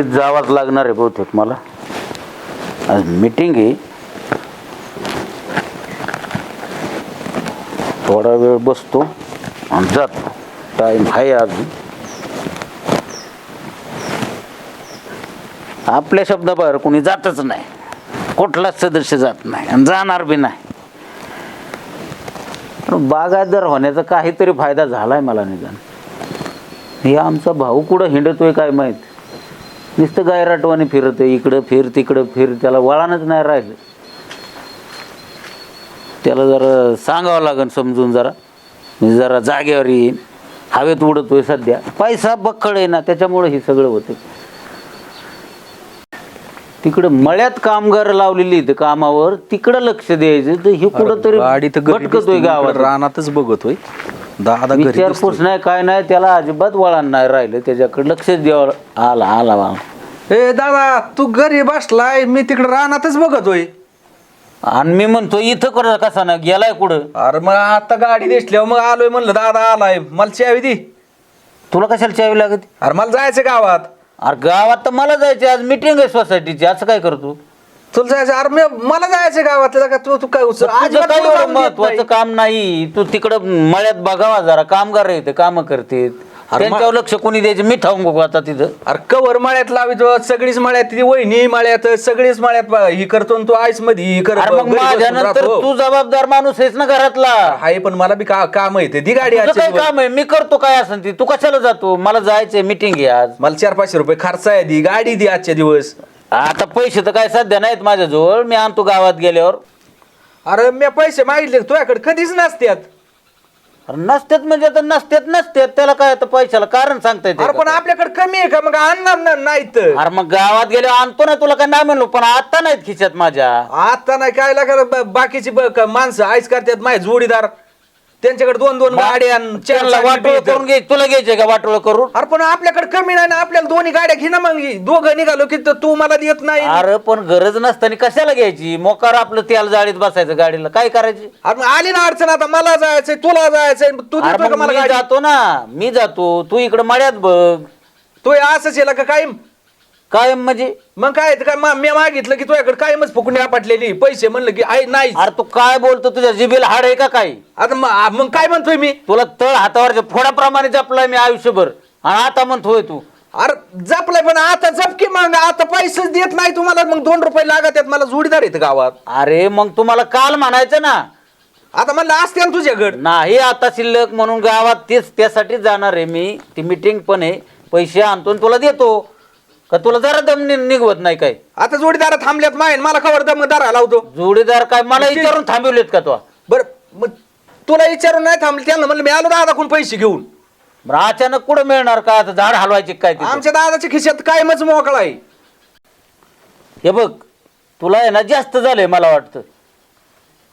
आज जावाच लागणार आहे बहुतेक मला. आज मीटिंग आहे. थोडा वेळ बसतो आणि जातो. टाईम आहे अजून. आपल्या शब्दाबाहेर कोणी जातच नाही. कुठलाच सदस्य जात नाही आणि जाणार बी नाही. बागायतदार होण्याचा काहीतरी फायदा झालाय मला निदान. हे आमचा भाऊ कुठं हिंडतोय काय माहीत? नुसतं गायराटवाने फिरतोय इकडं फिर तिकडं फिर त्याला वळणच नाही राहिलं. त्याला जरा सांगावं लागेल समजून जरा. म्हणजे जरा जागेवर येईन. हवेत उडतोय सध्या. पैसा बक्कळ आहे ना त्याच्यामुळे हे सगळं होतं तिकडं मळ्यात कामगार लावलेली इथं कामावर तिकडं लक्ष द्यायचं तर हे कुठं गाडी तर तरी गावात. रानातच बघतोय. दादा घरी विचारपूस नाही काय नाही त्याला अजिबात वळण नाही राहिलं. त्याच्याकडे लक्षच द्यावं आला आला आला. ए दादा तू घरी बसलाय मी तिकडे रानातच बघतोय. आणि मी म्हणतो इथं कर कसा ना गेलाय कुठं? अरे मग आता गाडी दिसल्यावर मग आलोय म्हणलं दादा आलाय मला चावी दी. तुला कशाला चावी लागत? अरे मला जायचं गावात. अरे गावात तर मला जायचे आज मिटिंग आहे सोसायटीची असं काय करतो? तुला जायचं? अरे मी- मला जायचं गावात त्याला का तू तू काय उचल तुझं एवढं महत्वाचं. काम नाही. तू तिकडं मळ्यात बघावा जरा. कामगार येते काम करते त्यांच्यावर लक्ष कोणी द्यायचे? मी ठाऊन बघू आता तिथं. अरे कवर मळ्यात लावितो. सगळीच मळ्यात ती वहिनी मळ्यात सगळीच मळ्यात ब- ही करतो आणि तू आईसमध्ये ही कर अरे मग घरी बसून माझ्यानंतर राहतो. तू जबाबदार माणूस आहेस ना घरातला. आहे पण मला बी का काम येते ती. गाडी तुझं आजच्या काय दिवस. काम आहे? मी करतो काय असेल ती? तू कशाला जातो? मला जायचंय मिटिंग आहे आज. मला चार पाचशे रुपये खर्च आहे. दी गाडी दी आजच्या दिवस. आता पैसे तर काय सध्या नाहीत माझ्याजवळ. मी आणतो गावात गेल्यावर. अरे मी पैसे मागितले तुझ्याकडे? कधीच नसत्यात. अरे नसतेत म्हणजे आता नसतेत नसतेत त्याला काय आता पैशाला कारण सांगता येते अरे पण आपल्याकडे कमी आहे का? मग आणणार ना- नाही तर अरे मग गावात गेल्यावर आणतो ना तुला काय नाही म्हणलो. पण आता नाहीत खिशात माझ्या. आता नाही काय लागत बाकीची ब- क- माणसं आईस करतात माझे जोडीदार. त्यांच्याकडे दोन दोन गाड्या आणि चार त्यांना वाटोळ. करून घे तुला घ्यायचे का वाटोळ करून? अरे पण आपल्याकडे कमी नाही ना आपल्याला दोन्ही गाड्या घे ना मग. ही. दोघं निघालो की तर तू मला देत नाही. अरे पण गरज नसताना कशाला घ्यायची? मोकार आपलं तेल जाळीत बसायचं गाडीला. काय करायची? अरे मग आली ना अडचण आता मला जायचंय तुला जायचंय. तू अरे देतोय का मग मला मी गाडी? जातो ना. मी जातो. तू इकडे मळ्यात बघ. तो असंच येला का कायम? काय म्हणजे? मग काय ते काय मा- मी मागितलं की तुझ्याकडे कायमच फुकणी आपटलेली पैसे म्हणलं की आई नाही अरे तू काय बोलतो? तुझ्या जिबीला हाड आहे का काय आता म- मग काय म्हणतोय मी? तुला तळ हातावरच्या फोडाप्रमाणे जपलाय मी आयुष्यभर. आणि आता म्हणतोय तू. अरे जपलाय पण आता जपकी मग? आता पैसेच देत नाही तुम्हाला. मग दोन रुपये लागत आहेत. मला जोडीदार येत गावात. अरे मग तुम्हाला काल म्हणायचं ना. आता म्हणलं असते ना तुझ्याकडे. नाही आता शिल्लक म्हणून गावात तेच त्यासाठीच जाणार आहे मी. ती मिटिंग पण आहे. पैसे आणतो आणि तुला देतो. का तुला जरा दम नि- निघवत नाही काय? आता जोडीदार थांबल्यात माहीन मला खबर दम दारा लावतो. जोडीदार काय मला विचारून थांबवलेत का तो? बर मग तुला विचारून नाही थांबले त्यांना म्हणलं मी आलो दादा कोण पैसे घेऊन. बरं अचानक कुठं मिळणार का? आता झाड हलवायचे काय तिथं? आमच्या दादाच्या खिशात कायमच मोकळा आहे. हे बघ तुला आहे ना जास्त झालंय मला वाटतं.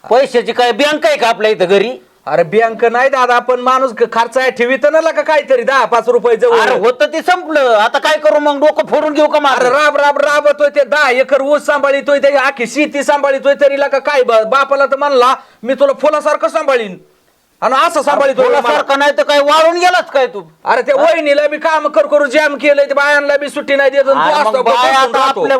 पैशाची काय बँक आहे का आपल्या इथं घरी? अरे बँक नाही दादा पण माणूस खर्च आहे ठेवीत ना का काहीतरी? दहा पाच रुपये अरे जवळ होतं ते संपलं. आता काय करू मग? डोकं फोडून घेऊ का अरे माझं राब राब राबतोय ते. दहा एकर ऊस सांभाळितोय ते. आखी शेती सांभाळितोय तरी का काय? बा- बापाला तर म्हणला मी तुला फुलासारखं सांभाळीन. आणि असं सांभाळितोय मला. सारखं नाही तर काय वाळून गेलाच काय तू? अरे ते वहिनीला बी काम कर करू जॅम केलंय ते बायांना बी सुट्टी नाही देत आणि तू बसून राहतो. आपल्या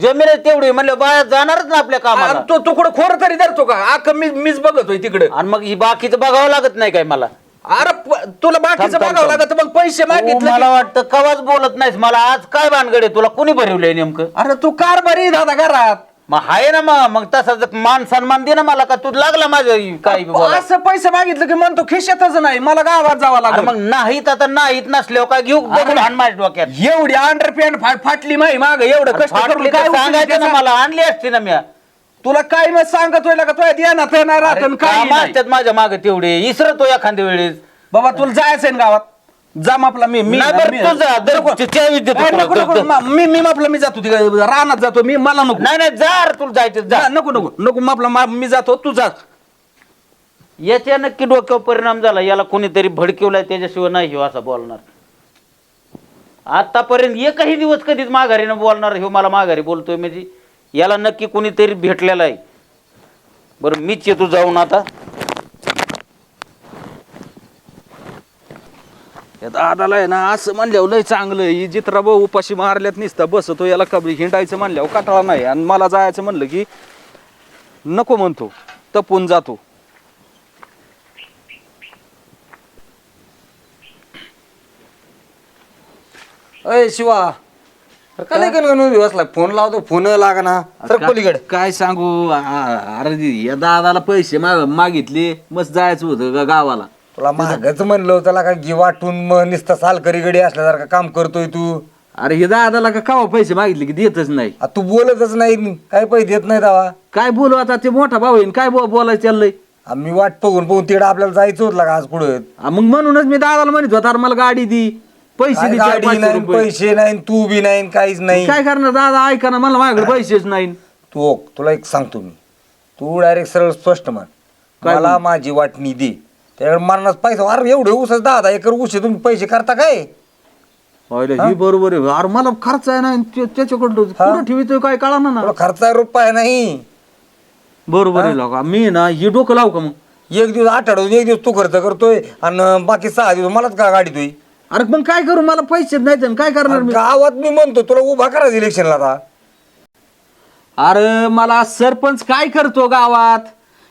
जमीन आहे तेवढी म्हणलं बाया जाणारच ना आपल्या आणि तू तू कुठं खोर तरी धरतो का? आक मी मीच बघतोय तिकडे. आणि मग ही बाकीचं बघावं लागत नाही काय मला? अरे प- तुला बाकीचं थांब, थांब, बघावं थांब. लागत मग पैसे तू मागितले मला की- वाटतं कवाच बोलत नाहीस. मला आज काय भानगड आहे? तुला कोणी भरवलंय नेमकं? अरे तू कार बरी दादा घरात. मग आहे ना मग मग तसं मान सन्मान दे ना मला का तू लागला माझं काय बी बोलायला. असं पैसे मागितलं की म्हणतो खिशातच नाही मला गावात जावं अरे लागलं. मग नाहीत आता नाहीत नसल्यावर काय घेऊ? बघून हाण माझ्या डोक्यात. एवढी अंडर पॅन्ट फाट फाटली माही माग एवढं कष्ट करून फाटली काय तर उपयोग सांगायचं ना त्याचा? मला आणली असती ना मी. तुला काय मग सांगतोय का? तुझ्या ध्यानात नाही राहत आणि काही काम नाही. असतात माझ्या मागे तेवढे. इसरतो एखाद्या वेळेस. बाबा तुला जायचंय ना गावात? जा आपला मी मी नाही बरं, मी- तू जा, दर- नको. देतो ए. मा- मी मी आपलं मी जातो तिकडे रानात जातो मी मला नको. नाही नाही जा रे, तुला जायचं जा. जा, नको नको नको मग आपला मा- मी जातो तू जा. याच्या नक्की डोक्यावर परिणाम झाला याला कोणीतरी भडकिवलाय त्याच्याशिवाय नाही ह्यो असा बोलणार. आतापर्यंत एकही दिवस कधीच माघारीनं बोलणार ह्यो मला माघारी बोलतोय म्हणजे याला नक्की कोणीतरी भेटलेला आहे. बरं मीच येतो जाऊन आता. या दादाला आहे ना असं म्हणल्यावर लय चांगलं ही जित्राभाऊ उपाशी मारल्यात निसता बसतो याला कबरी हिंडायचं म्हणल्यावर काटाळा नाही. आणि मला जायचं म्हणलं की नको म्हणतो तपून जातो. अय शिवा अरे काय? बसला? फोन लावतो फोन लागा ना सर पलीकडे. काय सांगू? आ- अरे या दादाला पैसे माग मागितले मस्त जायचं होतं गा- गावाला. तुला मागच म्हणलं त्याला का गी वाटून मग नुसतं सालकरी गडी असल्यासारखं काम करतोय तू. अरे हे दादाला का कावा पैसे मागितले की देतच नाही? आ, तू बोलतच नाही काय पैसे देत नाही दावा? काय बोलू आता ते मोठा भाऊ येईन काय बो- बोलायचं चाललंय आम्ही वाट बघून बघून तिकडे आपल्याला जायचं होतं का आज पुढे. मग म्हणूनच मी दादाला म्हणत होता अरे मला गाडी दी पैसे दे चार गाडी पाचशे नाही रुपये. पैसे नाही तू बी नाही काहीच नाही. काय करणार दादा ऐका ना मला माझ्याकडे पैसेच नाही. तू ओक, तुला एक सांगतो मी. तू डायरेक्ट सरळ स्पष्ट म्हण. काय मला? माझी वाटणी दे. त्याकडे मरणाच पैसा अरे एवढे ऊसच दहा दहा एकर ऊस आहे, तुम्ही पैसे करता काय? अरे ही? बरोबर आहे. अरे मला खर्च आहे ना त्या- त्याच्याकडं कुठं काय कळा ना? तुला खर्चा रुपये नाही. बरोबर आहे लोका. मी ना ही डोकं लावू का मग? एक दिवस आठवड्यातून एक दिवस तू खर्च करतोय आणि बाकी सहा दिवस मलाच का गाडी तुई अरे मग काय करू? मला पैसेच नाही काय करणार मी? गावात मी म्हणतो तुला उभा करायचं इलेक्शनला आता. अरे मला सरपंच काय करतो गावात?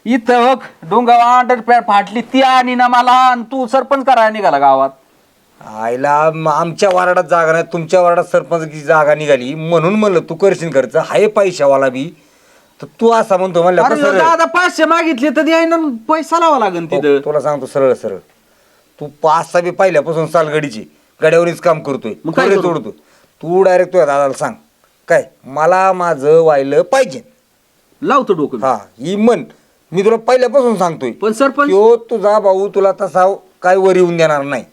इथं डोंगाव अंडरपॅड फाटली ती आणि ना मला आणि तू सरपंच करायला निघाला गावात. आईला आमच्या वार्डात जागा नाही तुमच्या वार्डात सरपंचची जागा निघाली म्हणून म्हणलं तू करशील खर्च हाय पैशावाला बी. तर तू असा म्हणतो म्हणलं अरे तर सरळ. दादा पाचशे मागितले तर द्याय ना पैसा लावा लागेल हो, तिथं. तुला सांगतो सरळ सरळ. तू पाच सहा बी पहिल्यापासून सालगडीची गड्यावरच काम करतोय मग काय खोरे करू? तोडतो. तू डायरेक्ट तुझ्या दादाला सांग काय मला माझं व्हायला पाहिजे. लावतो डोकं हा ही म्हण. मी तुला पहिल्यापासून सांगतोय. पण सरपंच तो तुझा भाऊ तुला तसा काय वर येऊन देणार नाही.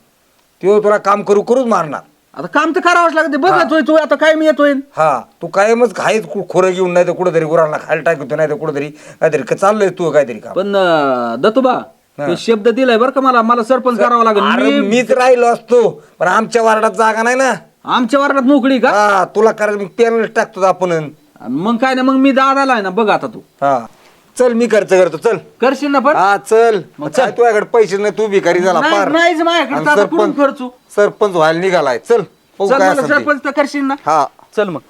तो तुला काम करू करूच मारणार. आता काम तर करावंच लागते. बघतोय तू आता काय मी येतोय. हा तू कायमच खायच खोरं घेऊन नाही तर कुठेतरी गुरांना खायला टाकतो नाही तर कुठेतरी काहीतरी क- चाललंय तू काहीतरी काम. पण अं, दत्तोबा तो शब्द दिलाय बरं का मला? मला सरपंच करावा अरे लागेल मी मीच राहिलो असतो पण आमच्या वार्डात जागा नाही ना. आमच्या वार्डात मोकळी का? हा तुला करायला मी पॅनल टाकतो आपण. मग काय ना मग मी दादाला आहे ना बघ आता तू. हा. चल मी खर्च करतो चल. करशील ना पण? हा चल. मग काय तुझ्याकडे पैसे नाही तू भिकारी झाला नाही- पार. नाहीच माझ्याकडे आणि तर आता कुठून सरपंच खर्चू? सरपंच व्हायला निघालाय. चल बघू चल काय मला असेल ते. सरपंच तर करशील ना? हा. चल मग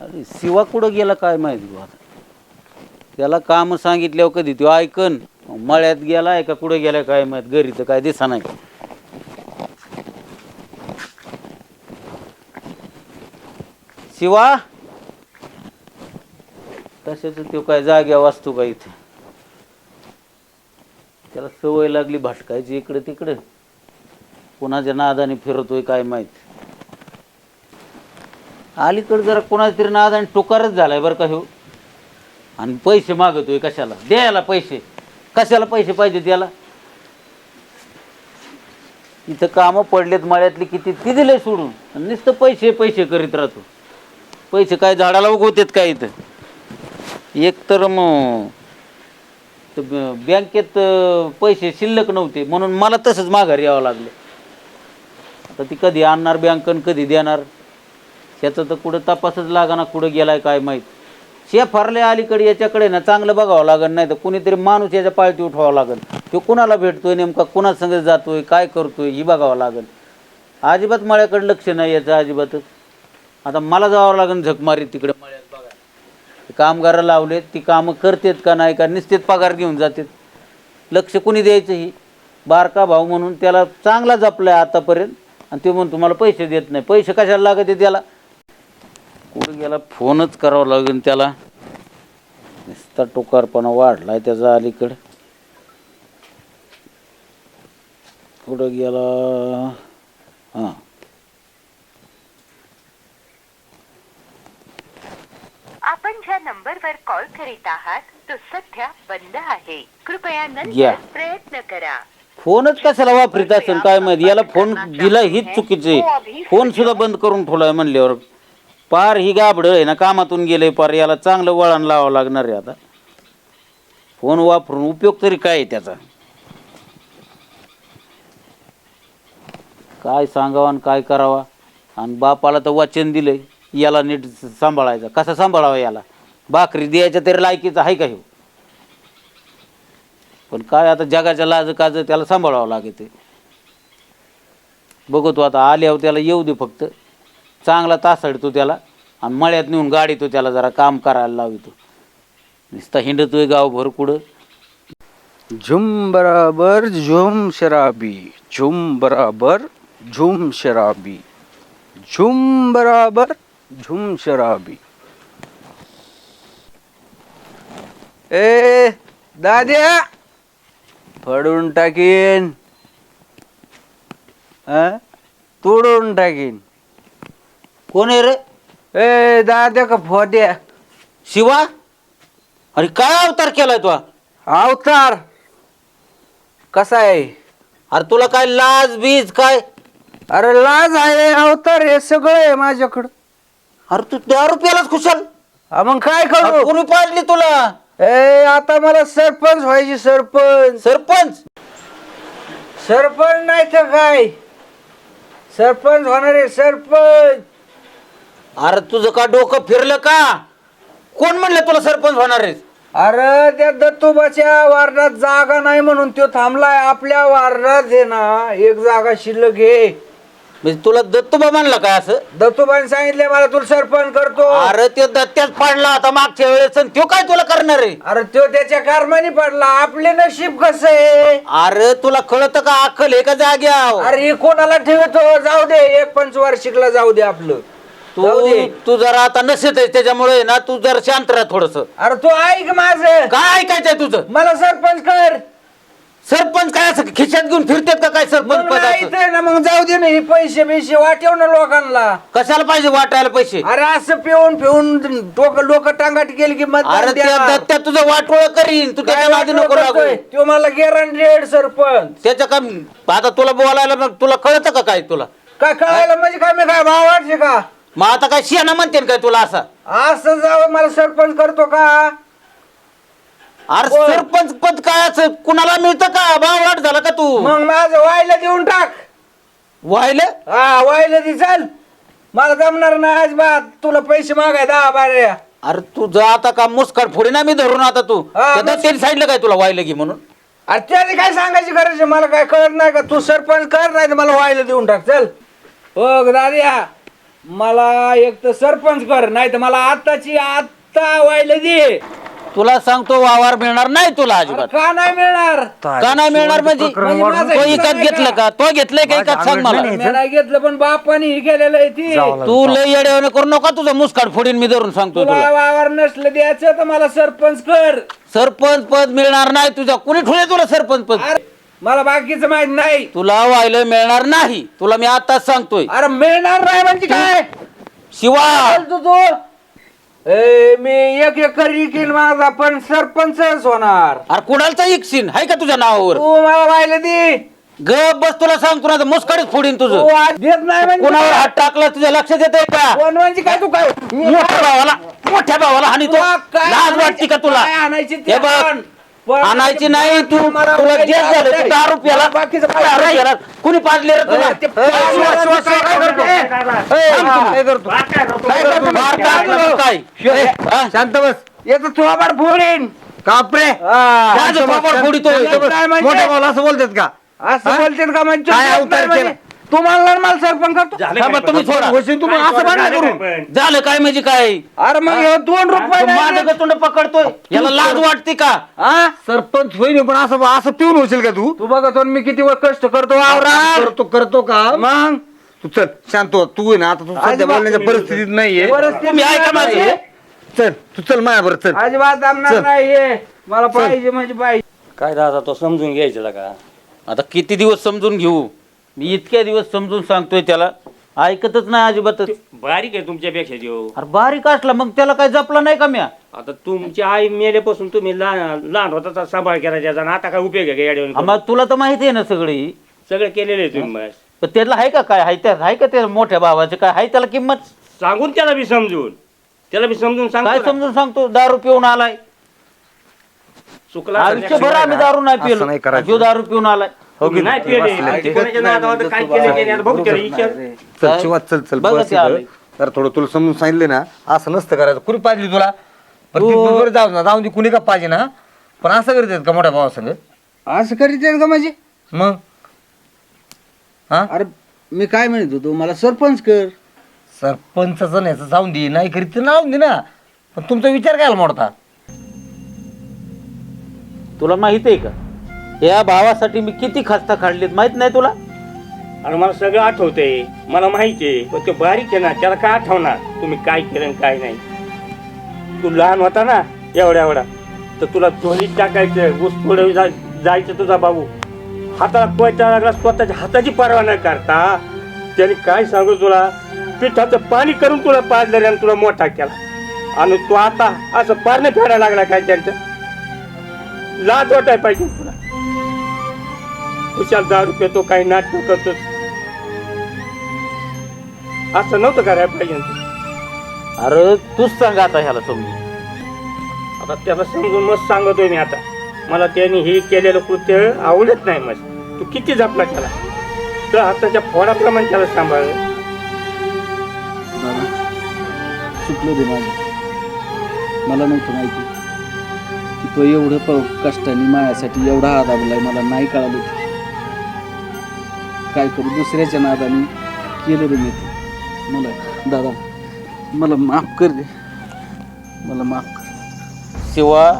अरे शिवा कुठं गेला काय माहिती बुवा आता. त्याला काम सांगितल्यावर कधी तो ऐकन मळ्यात गेलाय का कुठं गेलाय काय माहीत घरी तर काय दिसा नाही. शिवा! तशाच तो काय जाग्या वाचतो का इथे? त्याला सवय लागली भटकायची इकडे तिकडे. कोणाच्या नादाने फिरतोय काय माहीत? अलीकडे जरा कोणाचा तरी नादाने टोकारच झालाय बरं का ह्यो आणि पैसे मागतोय कशाला? द्यायला पैसे. कशाला पैसे पाहिजे त्याला इथं कामं पडलेत मळ्यातली किती ती दिले सोडून. आणि नुसतं पैसे पैसे करीत राहतो. पैसे काय झाडाला उगवतेत काय इथं? एक तर मग तर बँकेत पैसे शिल्लक नव्हते. म्हणून मला तसंच माघारी यावं लागलं. आता ती कधी आणणार बँकन कधी देणार? त्याचं तर कुठं तपासच लागाना कुठं गेलाय काय माहीत. शेफारले अलीकडे याच्याकडे ना चांगलं बघावं लागेल नाही तर कुणीतरी माणूस याच्या पाळती उठवावं लागेल तो कुणाला भेटतोय नेमका कुणासंग जातोय काय करतोय ही बघावं लागेल अजिबात मळ्याकडे लक्ष नाही याचं अजिबातच आता मला जावं लागेल झक मारीत तिकडे मळ्यात बघा कामगारं लावलेत ती कामं करतेत का नाही का निश्चित पगार घेऊन जातात. लक्ष कुणी द्यायचं ही? बारका भाऊ म्हणून त्याला चांगला जपला आहे आतापर्यंत आणि ते म्हणून तुम्हाला पैसे देत नाही. पैसे कशाला लागत त्याला कुठं गेला? फोनच करावा लागेल त्याला. नुसता टोकारपणा वाढलाय त्याचा अलीकडं. कुठं गेला? हां. आपण ज्या नंबरवर कॉल करीत आहात तो सध्या बंद आहे. कृपया. नंतर प्रयत्न करा. फोनच कशाला वापरीत असेल? काय माहिती? याला फोन दिला हीच चुकीचं. आहे फोन सुद्धा बंद करून ठेवलाय म्हणल्यावर. पार ही गाबड आहे ना कामातून गेले पार याला चांगलं वळण लावावं लागणार आहे आता. फोन वापरून उपयोग तरी काय आहे त्याचा? काय सांगावा आणि काय करावा? आणि बापाला तर वचन दिलंय याला नीट सांभाळायचं. कसं सांभाळावं याला? भाकरी द्यायच्या तरी लायकीचं आहे का हे? पण काय आता जगाच्या लाज काज त्याला सांभाळावं लागेल ते. बघतो आता आल्यावर त्याला येऊ दे फक्त. चांगला तासडतो त्याला. आणि मळ्यात नेऊन गाडीतो त्याला जरा काम करायला लावितो. नुसता हिंडतोय गावभर कुठं. झुम बराबर झुम शराबी. झुम बराबर झुम शराबी. झुम बराबर झुम शराबी. ए दाद्या! फडून टाकीन. तोडून टाकीन. कोण आहे रे? ए दाद्या का फोद्या शिवा? अरे काय अवतार केलाय तू? अवतार? कसा आहे? अरे तुला काय लाज बीज काय? अरे लाज आहे अवतार हे सगळं आहे माझ्याकडं. अरे तू दारू प्यालाच खुशाल. हा, मग काय अरे करू? कोणी पाडली तुला? ए आता मला सरपंच व्हायची सरपंच. सरपंच? सरपंच नाही तर काय? सरपंच होणार आहे सरपंच. अरे तुझं का डोकं फिरलं का? कोण म्हणलं तुला सरपंच होणार आहेस? अरे त्या दत्तोबाच्या वार्डात जागा नाही म्हणून तो थांबलाय. आपल्या वार्डात आहे ना एक जागा शिल्लक घे म्हणजे तुला दत्तोबा म्हणला काय असं? दत्तोबाने सांगितले मला तुला सरपंच करतो. अरे ते दत्त्याच पाडला आता मागच्या वेळेस आणि त्यो काय तुला करणार आहे? अरे तो त्याच्या कारमानी पडला. आपले नशीब कसं आहे? अरे तुला कळत का अक्कल आहे का जाग्याव अरे हे कोणाला ठेवतो? जाऊ दे एक पंचवार्षिकला जाऊ दे आपलं. जाऊ तू दे. तू जरा आता नशेत आहे त्याच्यामुळे ना तू जरा शांत राहा थोडस. अरे तू ऐक माझ. काय ऐकायचंय तुझं? मला सरपंच कर. सरपंच काय असं खिशात घेऊन फिरतात का काय सरपंच मग नाही पदाचं? तर ना मग जाऊ दे ना हे पैसे पैसे वाटेव ना लोकांना. कशाला पाहिजे वाटायला पैसे? अरे असं पिऊन पिऊन डोकं लोक टांगाट गेली की मत अरे त्या दत्त्या तुझं वाटोळ करीन तू त्याच्यामागे नको लागू. तो मला गॅरंटेड सरपंच. त्याच्या का आता तुला बोलायला मग तुला कळतं का काय तुला? काय कळायला म्हणजे काय मी काय भाव वाटते का? मग आता काय शियाना म्हणते काय तुला असा? असं जावं मला सरपंच करतो का? अरे बोल. सरपंच पद काय असं? कुणाला मिळतं का? भाववाट झाला का तू? मग माझं वायला देऊन टाक. व्हायला हा वायला दे चल. मला जमणार नाही अजिबात. तुला पैसे मागाय दहा बारा अरे तुझं आता का मुस्काट फोडी ना मी धरून आता तू? हा, त्या दत्त्याने सांगितलं काय तुला व्हायला की म्हणून? अरे त्याने काय सांगायची गरज आहे? मला काय कळत नाही का? तू सरपंच कर नाही तर मला व्हायला देऊन टाक. चल. हो दाद्या मला एक तर सरपंच कर नाही तर मला आत्ताची आत्ता व्हायला दे. तुला सांगतो वावर मिळणार नाही तुला अजिबात. का नाही मिळणार? का नाही मिळणार म्हणजे? म्हणजे माझं तो हिस्सा इकत नाही घेतलं का? तो घेतलंय का इकत सांग मला? मी नाही घेतलं पण बापाने हे केलेलं आहे ती. तू लय येड्यावाने करू नका तुझा मुस्काट फोडीन मी धरून सांगतो तुला तुला. वावर नसलं द्यायचं तर मला सरपंच कर. सरपंच पद मिळणार नाही तुझा. कुणी ठुले तुला सरपंच पद? अरे मला बाकीचं माहीत नाही. तुला व्हायला मिळणार नाही. तुला मी आताच सांगतोय. अरे मिळणार नाही म्हणजे काय? शिवा! तू ए मी एक एकर इकील माझा पण सरपंचच होणार. अरे कुणालचा इकशीन हाय का तुझ्या नावावर? तू मला व्हायला दे. ग बस तुला सांगतो ना मुस्काडीच फोडीन तू तुझं आज देत नाही म्हणजे कुणावर हात टाकला तुझ्या लक्षात येत का? कोण म्हणजे काय तू काय? मोठ्या भावाला मोठ्या भावाला आणि तो तुला काय लाज वाटते का तुला? काय आणायची ते हे बघ. आणायची नाही तू तुला देत झालं तू दहा रुपयाला बाकीचं काय दहा नाही. रुपयाला कुणी पाजले रे तुला ते शिवा, शिवा, शिवा, काय करतो? काय करतो काय करतो? मार टाकलं का काय ए, हा? शांत बस याचं थोबाड फोडीन कापरे माझं बाबा फोडितोय. काय म्हणजे? मोठ्या भावाला असं बोलतात का असं बोलते का म्हणजे काय अवतार म्हणजे? केला? तू म्हणला ना मला सरपंच करतो. थांबा, तुम्ही सोडा होशील तुम्ही असं करून झालं काय? म्हणजे काय? अरे मग हे? दोन रुपये तू नाही माझं देत. गतुंड पकडतोय. याला लाज वाटते का? हा? सरपंच होईन पण असं असं पिऊन होशील का तू? तू बघतो ना मी किती वर कष्ट करतो वावरात करतो करतो का? मग? तू चल शांत हो. तू आहे ना आता तू सध्या अजिबात बोलण्याच्या परिस्थितीत नाहीये. परिस्थिती तुम्ही ऐका माझं. नाही. चल तू चल माझ्या बरं चल. अजिबात जमणार. मला पाहिजे म्हणजे पाहिजे. काय दादा तो समजून घ्यायचं का? आता किती दिवस समजून घेऊ? मी इतक्या दिवस समजून सांगतोय त्याला. ऐकतच नाही अजिबातच. बारीक आहे तुमच्यापेक्षा देव अरे बारीक असला मग त्याला काय जपला नाही का म्या? आता तुमची आई मेल्यापासून तुम्ही लहान लहान होता तर सांभाळ केला त्याचा. आणि आता काय उपयोग आहे का येड्यावानी तुला तर माहिती आहे ना सगळी. सगळं केलेलं आहे तुम्ही बस. पण त्याला आहे का काय? आहे त्या आहे का त्या मोठ्या भावाचे काय? आहे त्याला किंमत? सांगून त्याला बी समजून. त्याला बी समजून काय सांगतो ना. समजून सांगतो? दारू पिऊन आलाय. चुकला आयुष्यभर आम्ही दारू नाही असं नाही पिलो करायचं. जो दारू पिऊन आलाय. हो तुम्ही की नाही नाही? पेले बसले. कोणाच्या नादावर काय केलं की नाही बघू त्याला विचार चल शिवा चल चल बघा बस ते आलंय. इथं. जरा थोडं तुला समजून सांगितलं ना असं नसतं करायचं. कुणी पाहिजे तुला? पण ती बरोबर जाऊ ना. जाऊन दे कुणी का पाहिजे ना? पण असं करत का मोठ्या भावासंग असं करीत आहेत का माझे? मग? हा? अरे मी काय म्हणत होतो मला सरपंच कर. सरपंचाचं नाही जाऊन दे. नाही करीत तर लावून दे ना. पण तुमचा विचार काय मोडता तुला माहीत आहे का? या भावासाठी मी किती खस्ता काढलीत माहीत नाही तुला? आणि मला सगळं आठवतंय. मला माहिती आहे पण तो बारीक आहे ना त्याला काय आठवणार? तुम्ही काय केलं आणि काय नाही. तू लहान होता ना एवढ्या एवढा तर तुला झोलीत टाकायचं ऊस पुढे जा जायचं तुझा बाबू. हाताला कोयता लागला स्वतःच्या हाताची परवा न करता. त्याने काय सांगू तुला? पिठाचं पाणी करून तुला पाजलं आणि तुला मोठा केला. आणि तू आता असं पारणे फेडायला लागला काय त्यांचं? लाज वाटाय पाहिजे तुला. खुशाल दहा रुपये तो काही नाटक करतो असं नव्हतं करायला पाहिजे. अरे तूच सांग आता ह्याला समजून. आता त्याला समजून मस्त सांगतोय मी आता. मला त्यांनी हे केलेलं कृत्य आवडत नाही मस्त तू किती जपला त्याला? तर हाताच्या फोडाप्रमाणे त्याला सांभाळ. दादा चुकलं रे माझं. मला नव्हतं माहिती. की तो एवढं प कष्टाने मायासाठी एवढा आदाबलाय मला नाही कळालं. ते. काय करू? दुसऱ्याच्या नादाने केलं रे मी ते. मला दादा मला माफ कर दे. मला माफ कर. शिवा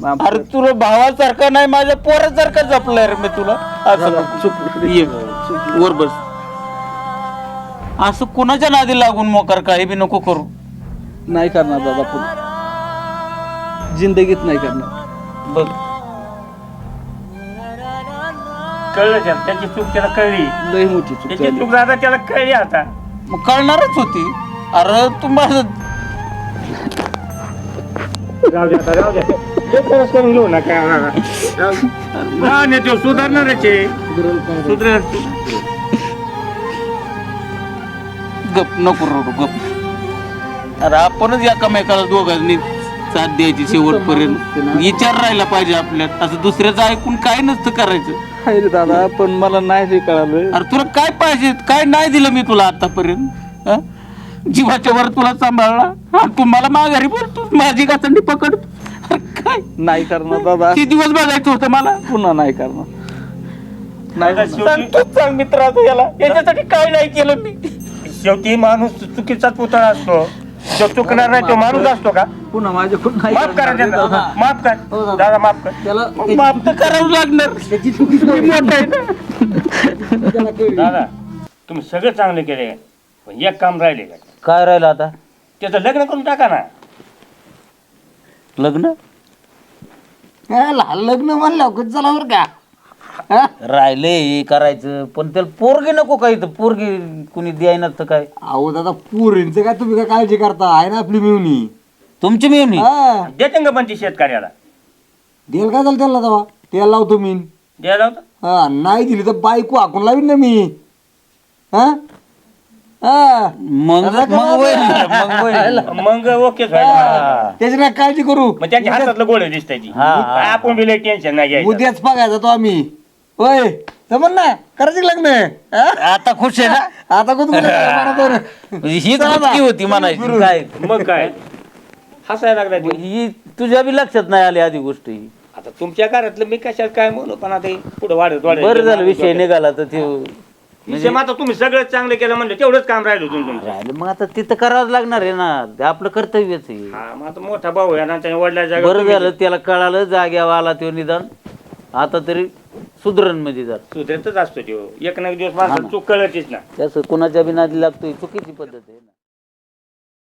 माफ अरे तुला भावासारखा नाही माझ्या पोरासारखा जपलाय रे मी तुला. असं दादा, नको. चुकलं. ये वर बस. असं कोणाच्या नादी लागून मोकार काही बी नको करू? नाही करणार दादा पुन्हा. जिंदगीत नाही करणार. बघ. कळलं त्याला त्याची चूक त्याला कळली. लय मोठी चूक त्याची झाली. चूक दादा त्याला कळली आता. मग कळणारच होती. अरे तू माझं राहू द्या आता, राहू द्या ते त्रास करून घेऊ नका. हा नाही तो सुधारणारच आहे सुधारणार गप नको रडू गप. अरे आपणच एकामेकाला दोघांनी साथ द्यायची शेवटपर्यंत. विचार राहिला पाहिजे आपल्यात. असं दुसऱ्याचं ऐकून काय नसतं करायचं. हाय रे दादा पण मला नाही रे कळालं. अरे तुला काय पाहिजे? काय नाही दिलं मी तुला आतापर्यंत? हं? जीवाच्या वर तुला सांभाळला? आणि तू मला माघारी बोलतो माझी गाचंडी पकड. अरे काय? नाही करणार दादा. किती दिवस बघायचं होतं मला? पुन्हा नाही करणार. नाही. सांग तूच सांग मित्राचं याला. याच्यासाठी काय नाही केलं मी? शेवटी माणूस चुकीचाच पुतळा असतो. जो चुकणार नाही तो माणूस असतो का? पुन्हा माझ्याकडून नाही माफ करा करणार रे त्याला. दादा. माफ कर. हो दादा. दादा माफ कर. त्याला माफ तर करावं लागणार. त्याची चुकी मोठा आहे. ना त्याला कळली. दादा तुम्ही सगळं चांगलं केले पण एक काम राहिले का? काय राहिलं आता? त्याचं लग्न करून टाका ना. लग्न? हा, लहान लग्न म्हणलं कुठं चला बरं का. राहिले करायचं. पण त्याला पोरगी नको काही तर पोरगी कुणी द्यायना तर काय? अहो दादा पुरींचं काय तुम्ही काय काळजी करता? आहे ना आपली मिळवणी तुमची हा. देते का पण ती शेतकऱ्याला. देल काय झालं त्याला तेव्हा? तेल लावतो मी. द्यायला होतं हा नाही दिली तर बायको हाकून लावीन ना मी. हा? हा. मग मग होईल. मग होईल. मग ओके त्याची काय काळजी करू? मग त्यांच्या हातातलं गोळ दिसतंय ती. हा, हा. आपण टेन्शन नाही घ्यायचं. उद्याच बघायचा तो आम्ही. होय. जमन ना? करायचं का लग्न? हा? आता खुश आहे ना? आता कुठं हीच गुचकी होती म्हणायची. काय? मग काय? हसायला लागला ती. ही तुझ्या बी लक्षात नाही आली आधी गोष्ट ही. आता तुमच्या घरातलं मी कशाला काय म्हणू? पण आता पुढे वाढत वाढत बरं झालं विषय निघाला तर ते विषय मग आता तुम्ही सगळं चांगलं केलं म्हणलं तेवढंच काम राहिलं होतं तुमचं. राहिलं मग आता तिथं करावंच लागणार आहे ना. ते आपलं कर्तव्यच आहे. हा मग आता मोठा भाऊ आहे ना त्याने वडल्या जागा बरं झालं त्याला कळालं जाग्यावर आला तो निदान. आता तरी सुधरण म्हणजे जर सुधरतच असतो तो. एक ना एक दिवस माणसाला चूक कळतीच ना. त्याचं कोणाच्या बी नादी लागतोय चुकीची पद्धत आहे